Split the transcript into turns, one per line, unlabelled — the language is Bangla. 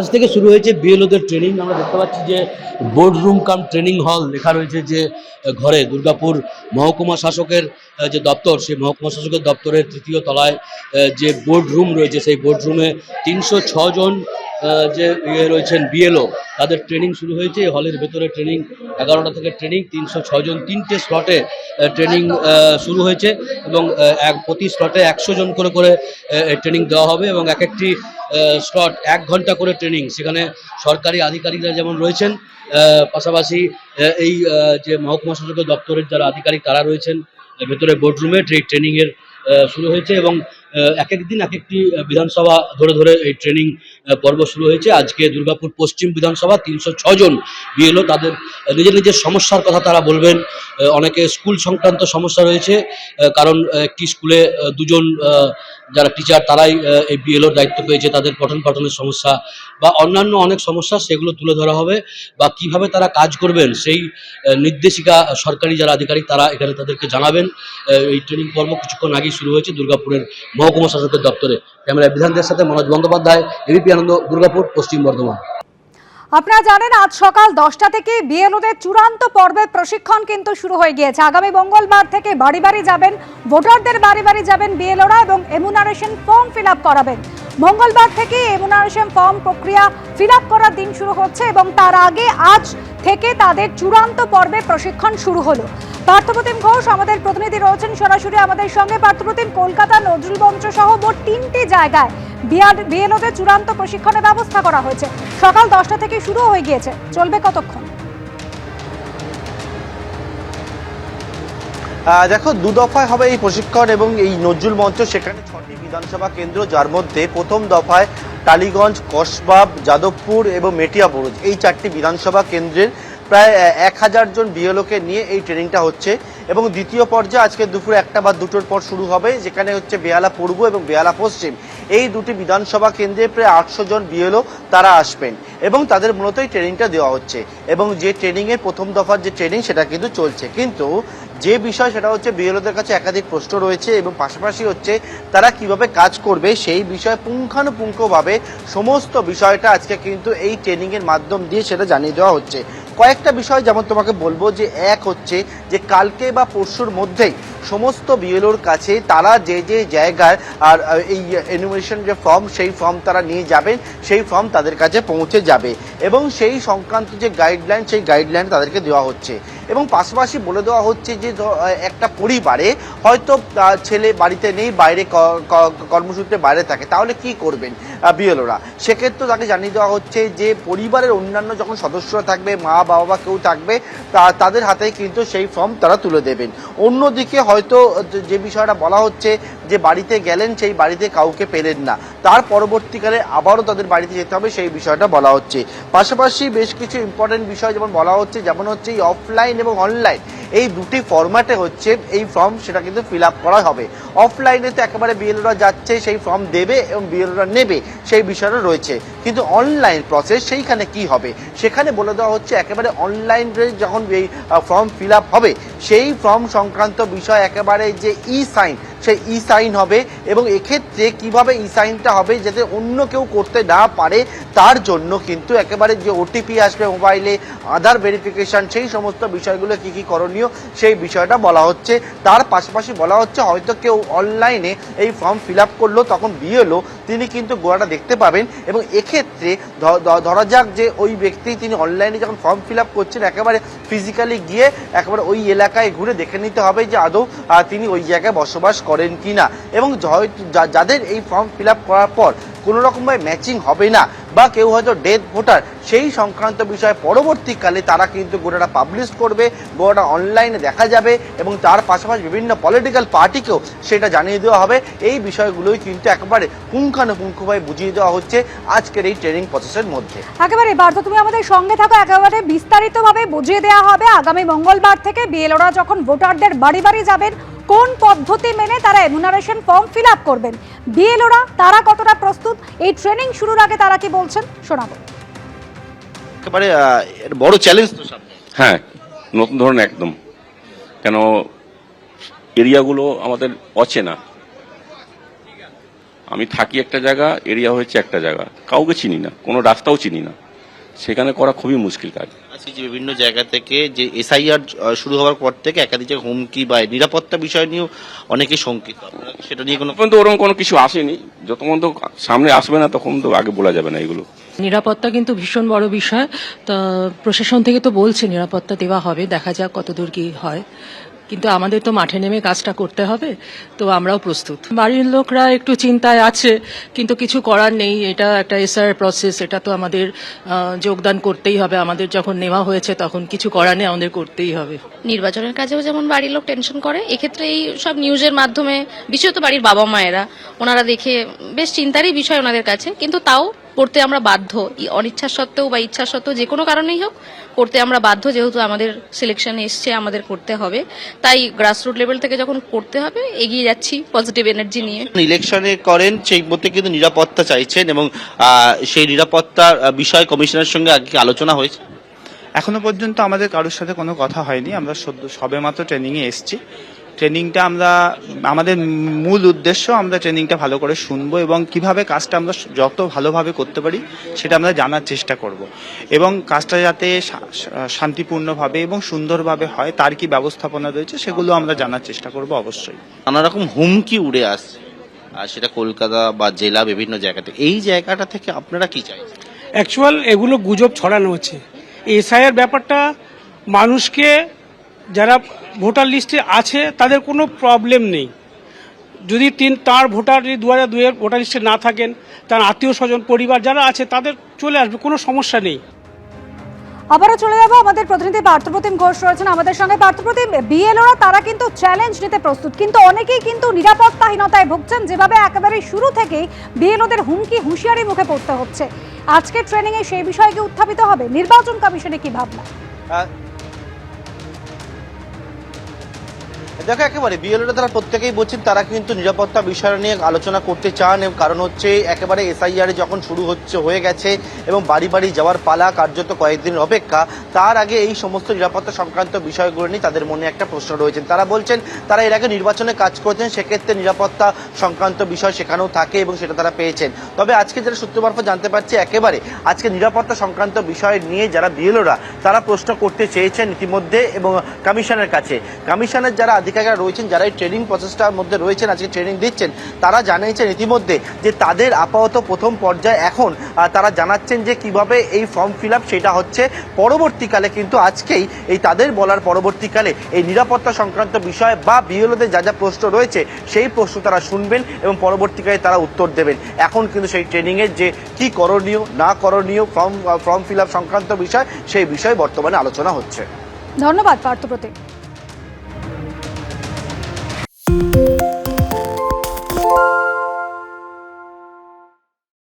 আজ থেকে শুরু হয়েছে বিএলওদের ট্রেনিং আমরা দেখতে পাচ্ছি যে বোর্ড রুম কাম ট্রেনিং হল লেখা রয়েছে যে ঘরে। দুর্গাপুর মহকুমা শাসকের যে দপ্তর, সেই মহকুমা শাসকের দপ্তরের তৃতীয় তলায় যে বোর্ড রুম রয়েছে, সেই বোর্ড রুমে তিনশো জন যে ইয়ে রয়েছেন বিএলও, তাদের ট্রেনিং শুরু হয়েছে। হলের ভেতরে ট্রেনিং এগারোটা থেকে ট্রেনিং তিনশো ছজন তিনটে স্লটে ট্রেনিং শুরু হয়েছে এবং এক, প্রতি স্লটে একশো জন করে করে ট্রেনিং দেওয়া হবে এবং এক একটি স্লট এক ঘণ্টা করে ট্রেনিং সেখানে সরকারি আধিকারিকরা যেমন রয়েছেন পাশাপাশি এই যে মহকুমা শাসকের দপ্তরের যারা আধিকারিক তারা রয়েছেন ভেতরে বোর্ডরুমে ট্রেনিংয়ের শুরু হয়েছে এবং এক এক দিন এক একটি বিধানসভা ধরে ধরে এই ট্রেনিং পর্ব শুরু হয়েছে। আজকে দুর্গাপুর পশ্চিম বিধানসভা তিনশো জন বিএলও তাদের নিজের নিজের সমস্যার কথা তারা বলবেন। অনেকে স্কুল সংক্রান্ত সমস্যা রয়েছে কারণ একটি স্কুলে দুজন যারা টিচার তারাই এই বিএলওর দায়িত্ব পেয়েছে তাদের পঠন পাঠনের সমস্যা বা অন্যান্য অনেক সমস্যা, সেগুলো তুলে ধরা হবে বা কীভাবে তারা কাজ করবেন সেই নির্দেশিকা সরকারি যারা আধিকারিক তারা এখানে তাদেরকে জানাবেন। এই ট্রেনিং পর্ব কিছুক্ষণ আগেই শুরু হয়েছে, দুর্গাপুরের মহকুমা শাসকের দপ্তরে। ক্যামেরা বিধানদের সাথে মনোজ বন্দ্যোপাধ্যায়, এবিপি আনন্দ, দুর্গাপুর, পশ্চিম বর্ধমান।
আপনারা জানেন, আজ সকাল দশটা থেকে বিএলওদের চূড়ান্ত পর্বের প্রশিক্ষণ কিন্তু শুরু হয়ে গিয়েছে। আগামী মঙ্গলবার থেকে বাড়ি বাড়ি যাবেন, ভোটারদের বাড়ি বাড়ি যাবেন বিএলওরা এবং এমুনারেশন ফর্ম ফিল করাবেন। মঙ্গলবার থেকে এমুনারেশন ফর্ম প্রক্রিয়া ফিল করার দিন শুরু হচ্ছে এবং তার আগে আজ থেকে তাদের চূড়ান্ত পর্বে প্রশিক্ষণ শুরু হলো। পার্থপ্রতিম ঘোষ আমাদের প্রতিনিধি রয়েছেন সরাসরি আমাদের সঙ্গে। পার্থপ্রতিম, কলকাতা নজরুল মঞ্চ সহ মোট তিনটি জায়গায় বিএলওদের চূড়ান্ত প্রশিক্ষণের ব্যবস্থা করা হয়েছে। সকাল দশটা থেকে শুরু হয়ে গিয়েছে। চলবে কতক্ষণ?
দেখো, দু দফায় হবে এই প্রশিক্ষণ এবং এই নজরুল মঞ্চ। সেখানে ছটি বিধানসভা কেন্দ্র, যার মধ্যে প্রথম দফায় টালিগঞ্জ, কসবাব, যাদবপুর এবং মেটিয়াবুরুজ এই চারটি বিধানসভা কেন্দ্রের প্রায় এক হাজার জন বিএলওকে নিয়ে এই ট্রেনিংটা হচ্ছে। এবং দ্বিতীয় পর্যায়ে আজকে দুপুর একটা বা দুটোর পর শুরু হবে, যেখানে হচ্ছে বেহালা পূর্ব এবং বেহালা পশ্চিম। এই দুটি বিধানসভা কেন্দ্রে প্রায় আটশো জন বিএলও তারা আসবেন এবং তাদের মূলত এই ট্রেনিংটা দেওয়া হচ্ছে। এবং যে ট্রেনিংয়ের প্রথম দফার যে ট্রেনিং, সেটা কিন্তু চলছে। কিন্তু যে বিষয় সেটা হচ্ছে বিএলওদের কাছে একাধিক প্রশ্ন রয়েছে এবং পাশাপাশি হচ্ছে তারা কীভাবে কাজ করবে সেই বিষয়ে পুঙ্খানুপুঙ্খভাবে সমস্ত বিষয়টা আজকে কিন্তু এই ট্রেনিংয়ের মাধ্যম দিয়ে সেটা জানিয়ে দেওয়া হচ্ছে। কয়েকটা বিষয় যেমন তোমাকে বলব যে এক হচ্ছে যে কালকে বা পরশুর মধ্যেই সমস্ত বিএলওর কাছে তারা যে যে জায়গায় আর এই এনুমেশন যে ফর্ম সেই ফর্ম তারা নিয়ে যাবেন, সেই ফর্ম তাদের কাছে পৌঁছে যাবে। এবং সেই সংক্রান্ত যে গাইডলাইন সেই গাইডলাইন তাদেরকে দেওয়া হচ্ছে। এবং পাশাপাশি বলে দেওয়া হচ্ছে যে একটা পরিবারে হয়তো ছেলে বাড়িতে নেই, বাইরে কর্মসূত্রে বাইরে থাকে। তাহলে কি করবেন বিএলওরা? সেক্ষেত্রে তাকে জানিয়ে দেওয়া হচ্ছে যে, পরিবারের অন্যান্য যখন সদস্যরা থাকবে, মা, বাবা, কেউ থাকবে তাদের হাতে কিন্তু সেই ফর্ম তারা তুলে দেবেন। অন্যদিকে হয়তো যে- বিষয়টা বলা হচ্ছে যে বাড়িতে গেলেন সেই বাড়িতে কাউকে পেলেন না। তার পরবর্তীকালে আবারও তাদের বাড়িতে যেতে হবে সেই বিষয়টা বলা হচ্ছে। পাশাপাশি বেশ কিছু ইম্পর্টেন্ট বিষয় যেমন বলা হচ্ছে, যেমন হচ্ছে এই অফলাইন এবং অনলাইন এই দুটি ফরম্যাটে হচ্ছে এই ফর্ম সেটা কিন্তু ফিল আপ করা হবে। অফলাইনে তো একেবারে বিএলওরা যাচ্ছে, সেই ফর্ম দেবে এবং বিএলওরা নেবে, সেই বিষয়টা রয়েছে। কিন্তু অনলাইন প্রসেস সেইখানে কি হবে? সেখানে বলে দেওয়া হচ্ছে একেবারে অনলাইনে যখন এই ফর্ম ফিল আপ হবে, সেই ফর্ম সংক্রান্ত বিষয় একেবারে যে ই সাইন সেই ই সাইন হবে এবং এক্ষেত্রে কীভাবে ই সাইনটা হবে যাতে অন্য কেউ করতে না পারে, তার জন্য কিন্তু একেবারে যে ওটিপি আসবে মোবাইলে আধার ভেরিফিকেশন সেই সমস্ত বিষয়গুলো কি কি করণীয়, সেই বিষয়টা বলা হচ্ছে। তার পাশাপাশি বলা হচ্ছে হয়তো কেউ অনলাইনে এই ফর্ম ফিল আপ করল, তখন বিএলও তিনি কিন্তু গোড়াটা দেখতে পাবেন এবং এক্ষেত্রে ধরা যাক যে ওই ব্যক্তি তিনি অনলাইনে যখন ফর্ম ফিল আপ করছেন, একেবারে ফিজিক্যালি গিয়ে একেবারে ওই এলাকায় ঘুরে দেখে নিতে হবে যে আদৌ তিনি ওই জায়গায় বসবাস করেন কিনা? এবং যাদের এই ফর্ম ফিল করার পর কোনো রকমভাবে ম্যাচিং হবে না। বা কেউ হয়তো ডেথ ভোটার, সেই সংক্রান্ত বিষয়ে পরবর্তীকালে তারা কিন্তু গোটাটা পাবলিশ করবে, গোটাটা অনলাইনে দেখা যাবে এবং তার পাশাপাশি বিভিন্ন পলিটিক্যাল পার্টিকেও সেটা জানিয়ে দেওয়া হবে। এই বিষয়গুলোই কিন্তু একেবারে পুঙ্খানুপুঙ্খভাবে বুঝিয়ে দেওয়া হচ্ছে আজকের এই ট্রেনিং প্রসেসের মধ্যে।
একেবারে পার্থ তুমি আমাদের সঙ্গে থাকো, একেবারে বিস্তারিতভাবে বুঝিয়ে দেওয়া হবে। আগামী মঙ্গলবার থেকে বিএলওরা যখন ভোটারদের বাড়ি বাড়ি যাবেন, কোন পদ্ধতি মেনে তারা এমুনারেশন ফর্ম ফিল করবেন? বিএলওরা, তারা কতটা প্রস্তুত? এই ট্রেনিং শুরুর আগে তারা কি বলছেন শোনাবো।
একেবারে এর বড় চ্যালেঞ্জ তো সামনে।
হ্যাঁ নতুন ধরনের একদম। কেন এরিয়াগুলো আমাদের অচেনা। আমি থাকি একটা জায়গা এরিয়া হয়েছে একটা জায়গা। কাউকে চিনি না কোনো রাস্তাও চিনি না। সেখানে করা খুবই মুশকিল কাজ।
আজকে যে বিভিন্ন জায়গা থেকে যে এসআইআর শুরু হওয়ার পর থেকে একাধিক হুমকি বা নিরাপত্তা বিষয় নিয়েও অনেকে শঙ্কিত। সেটা নিয়ে কোনো
পর্যন্ত ওরকম কোনো কিছু আসেনি। যত পর্যন্ত সামনে আসবে না তখন তো আগে বলা যাবে না এগুলো।
নিরাপত্তা কিন্তু ভীষণ বড় বিষয়। তা প্রশাসন থেকে তো বলছে নিরাপত্তা দেওয়া হবে দেখা যাক কতদূর কি হয়। কিন্তু আমাদের তো মাঠে নেমে কাজটা করতে হবে, তো আমরাও প্রস্তুত। বাড়ির লোকরা একটু চিন্তায় আছে, কিন্তু কিছু করার নেই, এটা একটা এসআর প্রসেস এটা তো আমাদের যোগদান করতেই হবে। আমাদের যখন নেওয়া হয়েছে তখন কিছু করার নেই, আমাদের করতেই হবে।
নির্বাচনের কাজেও যেমন বাড়ির লোক টেনশন করে, এক্ষেত্রে এই সব নিউজের মাধ্যমে, বিশেষত বাড়ির বাবা মায়েরা ওনারা দেখে বেশ চিন্তারই বিষয় ওনাদের কাছে, কিন্তু তাও করতে আমরা বাধ্য। ই- অনিচ্ছা সত্ত্বেও বা ইচ্ছা সত্ত্বেও যে কোনো কারণেই হোক করতে আমরা বাধ্য যেহেতু আমাদের সিলেকশন এসছে আমাদের করতে হবে। তাই গ্রাসরুট লেভেল থেকে যখন করতে হবে এগিয়ে যাচ্ছি পজিটিভ এনার্জি নিয়ে।
ইলেকশনে করেন সেই মধ্যে কিন্তু নিরাপত্তা চাইছেন এবং সেই নিরাপত্তার আহ, বিষয় কমিশনের সঙ্গে আগে আলোচনা হয়েছে?
এখনও পর্যন্ত আমাদের কারোর সাথে কোনো কথা হয়নি। আমরা সদ্য সবেমাত্র ট্রেনিংয়ে এসেছি। ট্রেনিংটা আমরা আমাদের মূল উদ্দেশ্য আমরা ট্রেনিংটা ভালো করে শুনব এবং কীভাবে কাজটা আমরা যত ভালোভাবে করতে পারি সেটা আমরা জানার চেষ্টা করব। এবং কাজটা যাতে শান্তিপূর্ণভাবে এবং সুন্দরভাবে হয় তার কি ব্যবস্থাপনা রয়েছে সেগুলো আমরা জানার চেষ্টা করব অবশ্যই।
নানা রকম হুমকি উড়ে আসছে। আর সেটা কলকাতা বা জেলা বিভিন্ন জায়গাতে। এই জায়গাটা থেকে আপনারা কি চাই
অ্যাকচুয়াল এগুলো গুজব ছড়ানো হচ্ছে। এসআইয়ের ব্যাপারটা মানুষকে যারা ভোটার লিস্টে আছে তাদের কোনো প্রবলেম নেই। যদি তিন তার ভোটার যদি দু হাজার দুইয়ের ভোটার লিস্টে না থাকেন তার আত্মীয় স্বজন পরিবার যারা আছে তাদের চলে আসবে কোনো সমস্যা নেই।
আবারও চলে যাব আমাদের প্রতিনিধি পার্থপ্রতিম ঘোষ রয়েছেন আমাদের সঙ্গে। পার্থপ্রতিম বিএলওরা তারা কিন্তু চ্যালেঞ্জ নিতে প্রস্তুত কিন্তু অনেকেই কিন্তু নিরাপত্তাহীনতায় ভুগছেন যেভাবে একেবারে শুরু থেকেই বিএলওদের হুমকি হুঁশিয়ারি মুখে পড়তে হচ্ছে। আজকের ট্রেনিং এ সেই বিষয়কে উত্থাপিত হবে? নির্বাচন কমিশনে কি ভাবনা?
দেখো, একেবারে বিএলওরা তারা প্রত্যেকেই বলছেন, তারা কিন্তু নিরাপত্তা বিষয় নিয়ে আলোচনা করতে চান কারণ হচ্ছে একেবারে এসআইআর যখন শুরু হচ্ছে, হয়ে গেছে এবং বাড়ি বাড়ি যাওয়ার পালা কার্যত কয়েকদিনের অপেক্ষা, তার আগে এই সমস্ত নিরাপত্তা সংক্রান্ত বিষয়গুলো নিয়ে তাদের মনে একটা প্রশ্ন রয়েছে। তারা বলছেন, তারা এর আগে নির্বাচনে কাজ করেছেন, সেক্ষেত্রে নিরাপত্তা সংক্রান্ত বিষয় সেখানেও থাকে এবং সেটা তারা পেয়েছেন। তবে আজকে যারা সূত্র মারফত জানতে পারছি, একেবারে আজকে নিরাপত্তা সংক্রান্ত বিষয় নিয়ে যারা বিএলওরা, তারা প্রশ্ন করতে চেয়েছেন ইতিমধ্যে এবং কমিশনের কাছে। কমিশনের যারা আধিকারিকরা রয়েছেন, যারা এই ট্রেনিং প্রসেসটার মধ্যে রয়েছেন, আজকে ট্রেনিং দিচ্ছেন, তারা জানিয়েছেন ইতিমধ্যে যে তাদের আপাতত প্রথম পর্যায়ে এখন তারা জানাচ্ছেন যে কীভাবে এই ফর্ম ফিল আপ সেটা হচ্ছে পরবর্তীকালে কিন্তু আজকেই এই তাদের বলার পরবর্তীকালে এই নিরাপত্তা সংক্রান্ত বিষয় বা বিএলওদের যা যা প্রশ্ন রয়েছে, সেই প্রশ্ন তারা শুনবেন এবং পরবর্তীকালে তারা উত্তর দেবেন। এখন কিন্তু সেই ট্রেনিংয়ের যে কি করণীয়, না করণীয় ফর্ম ফর্ম ফিল আপ সংক্রান্ত বিষয়, সেই বিষয়ে বর্তমানে আলোচনা হচ্ছে।
ধন্যবাদ পার্থপ্রতিম